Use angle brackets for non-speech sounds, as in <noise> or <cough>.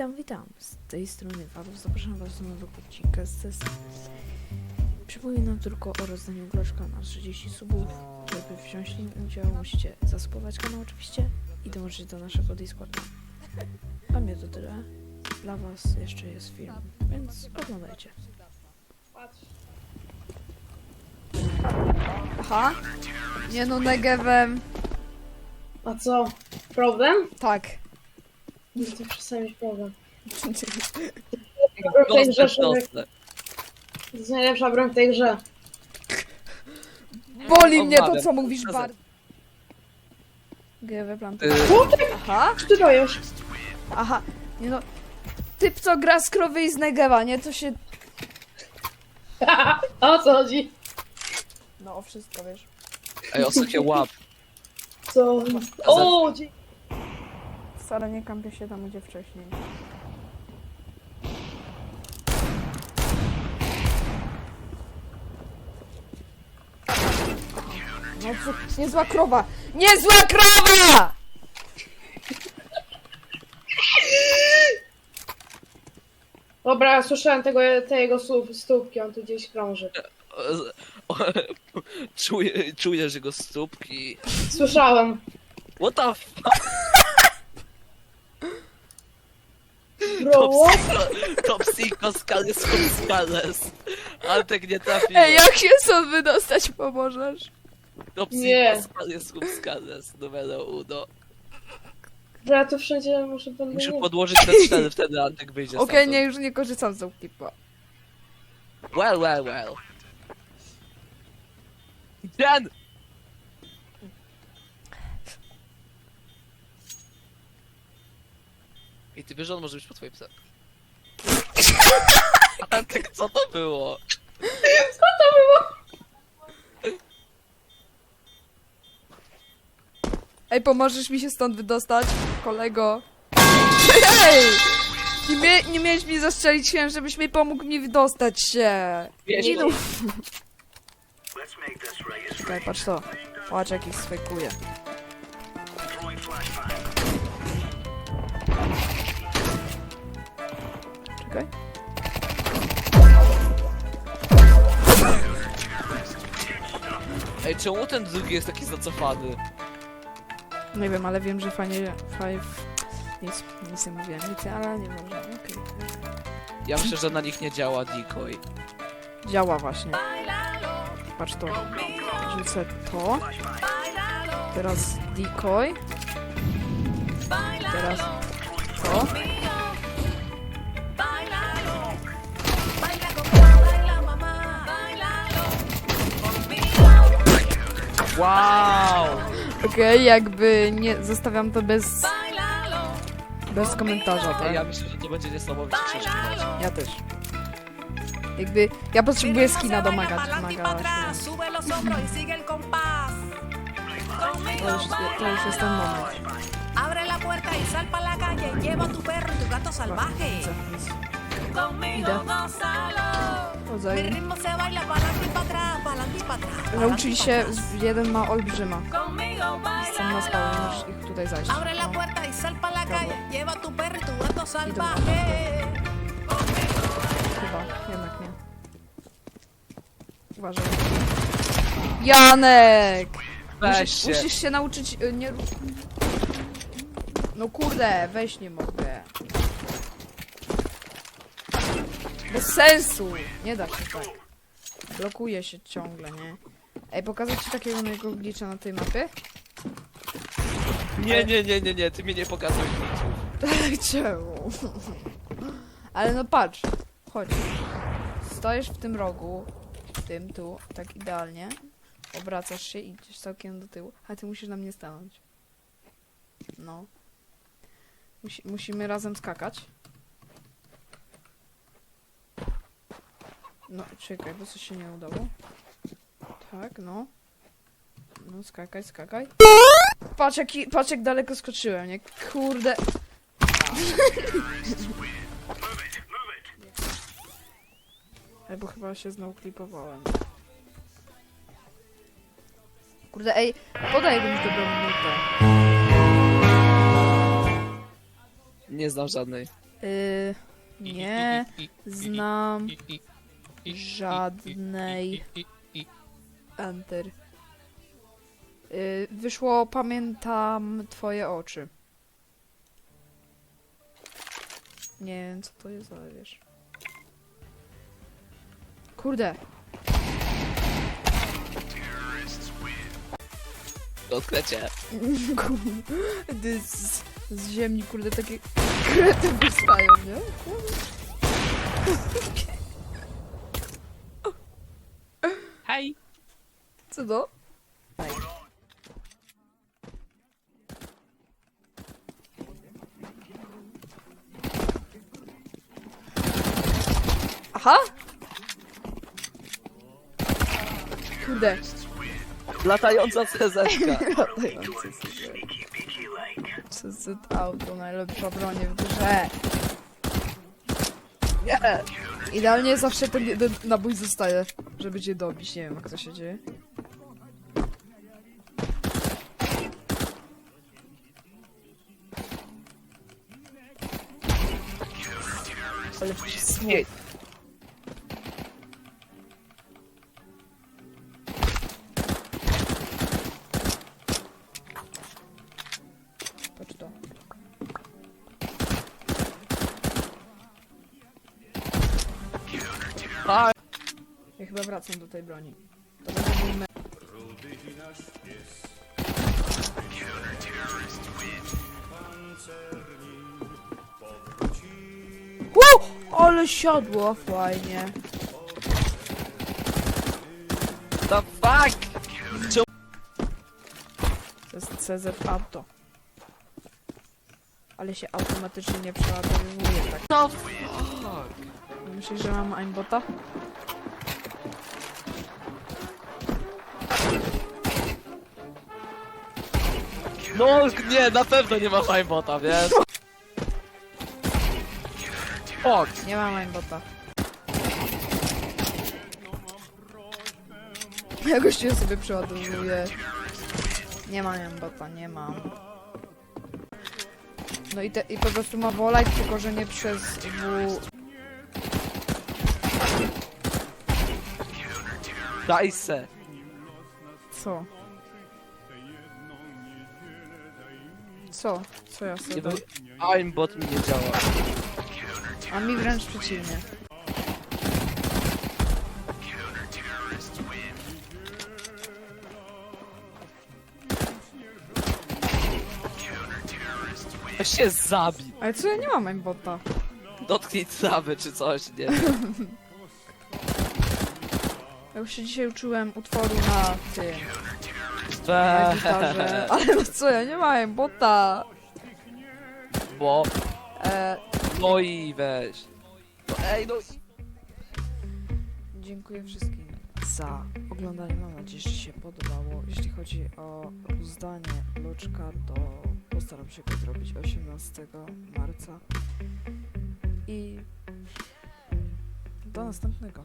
Witam, witam. Z tej strony Walów zapraszam Was do nowego odcinka z. Przypominam tylko o rozdaniu groszka na 30 subów. Żeby wziąć w nim udział, musicie zasubować kanał oczywiście i dołączyć do naszego Discorda. A mnie to tyle. Dla Was jeszcze jest film, więc oglądajcie. Aha. Nie no, Negewem. A co? Problem? Tak. To przestań mieć problem. Dostęp, w tej grze, człowiek. dostęp. To jest najlepsza broń w tej grze. Boli mnie to, co mówisz Razem. bardzo. GW plan. Y, Aha. Co ty dajesz? Aha. Nie no. Typ, co gra z krowy i z Negewa, nie? To się... <laughs> O co chodzi? No, o wszystko, wiesz. Ej, ostatnio łap. Co? O, dzięki. Wcale nie kampię się tam, gdzie wcześniej. No co? Niezła krowa! Niezła krowa! Dobra, słyszałem tego, te jego słów, stópki, on tu gdzieś krąży. O, <laughs> Czuję, czuję, że go stópki. Słyszałem. What the f... Bro, To what? psycho, to psycho skales skales. Ale tak nie trafiłem. Ej, jak się stąd wydostać pomożesz? To Nie. psycho skales cum skales. Numero uno. Ja tu wszędzie muszę będę Muszę nie... podłożyć te cztery, <laughs> wtedy Antek wyjdzie Okej, stamtąd. nie, już nie korzystam z tą klipa. Well, well, well. Ten! I ty wiesz, że on może być po twoim psem. <laughs> Antek, co to było? Ej, pomożesz mi się stąd wydostać, kolego? Ej! Nie, mie nie miałeś mi zastrzelić się, żebyś mi pomógł mi wydostać się. Wiesz, Nie no. Czekaj, patrz to. Patrz jak ich sfejkuje. Czekaj. Czemu ten drugi jest taki zacofany? Nie wiem, ale wiem, że fajnie... Five... Nic, nic nie mówiłem, nic, ale nie wiem, okej. Ja myślę, że na nich nie działa decoy. Działa właśnie. Patrz to. Rzucę to. Teraz decoy. Teraz to. Wow! Okej, jakby nie zostawiam to bez bez komentarza, tak? Ja myślę, że to będzie mecz. Ja też. Jakby ja potrzebuję skina do maga, to już, to już jest ten moment. Abre la puerta y sal para la calle. Lleva a tu perro y tu gato salvaje. Conmigo gózalo. Pa'lante y y y Nauczyli się, jeden ma olbrzyma. Jestem na stałe, możesz ich tutaj zajść. No. Chyba, jednak nie. Uważaj. Janek! Weź Musisz, się. musisz się nauczyć y, nie... No kurde, weź nie mogę. Bez sensu! Nie da się tak. Blokuje się ciągle, nie? Ej, pokazać ci takiego mojego glitcha na tej mapie? Nie, nie, nie, nie, nie, ty mnie nie pokazuj widzów. <laughs> Czemu? Ale no patrz, chodź. Stoisz w tym rogu, w tym tu, tak idealnie. Obracasz się i idziesz całkiem do tyłu, a ty musisz na mnie stanąć. No. Musi, musimy razem skakać. No, czekaj, bo coś się nie udało. Tak, no. No, skakaj, skakaj. Patrz, jaki, patrz jak daleko skoczyłem, nie? Kurde. <laughs> Ej, bo chyba się znowu klipowałem. Kurde, ej, podaj jakąś dobrą minutę. Nie znam żadnej. Y, nie <laughs> znam <laughs> żadnej. Enter. Y, wyszło pamiętam twoje oczy. Nie wiem co to jest, ale wiesz. Kurde. Odklecie. Kurde. Z, z ziemi, kurde, takie krety wystają, nie? Co to? Aha! Kurde. Latająca CZ-ka. CZ Auto, najlepsza broń w grze. Nie. Idealnie zawsze ten jeden nabój zostaje, żeby cię dobić. Nie wiem, jak to się dzieje. Ale to. A, Ja chyba wracam do tej broni. To będzie! Ale siadło, fajnie. the fuck? To jest CZ Auto. Ale się automatycznie nie przeładowuje tak. The fuck? Myślisz, że mam aimbota? No nie, na pewno nie ma fajbota, wiesz? <laughs> Fuck. Nie mam aimbota. Ja gościu sobie przeładowuję. Nie mam aimbota, nie mam. No i, te, i po prostu ma wolać, tylko że nie przez W... Daj se. Co? Co? Co ja Nie sobie... był... Aimbot mi nie działa. A mi wręcz przeciwnie. Weź się zabij. Ale co, ja nie mam aimbota. Dotknij trawy czy coś, nie wiem. Ja już się dzisiaj uczyłem utworu na tym, na gitarze. Ale no co, ja nie mam aimbota. Bo... E, No i weź. No, ej, no i... Dziękuję wszystkim za oglądanie. Mam nadzieję, że się podobało. Jeśli chodzi o rozdanie loczka, to postaram się go zrobić 18 marca. I do następnego.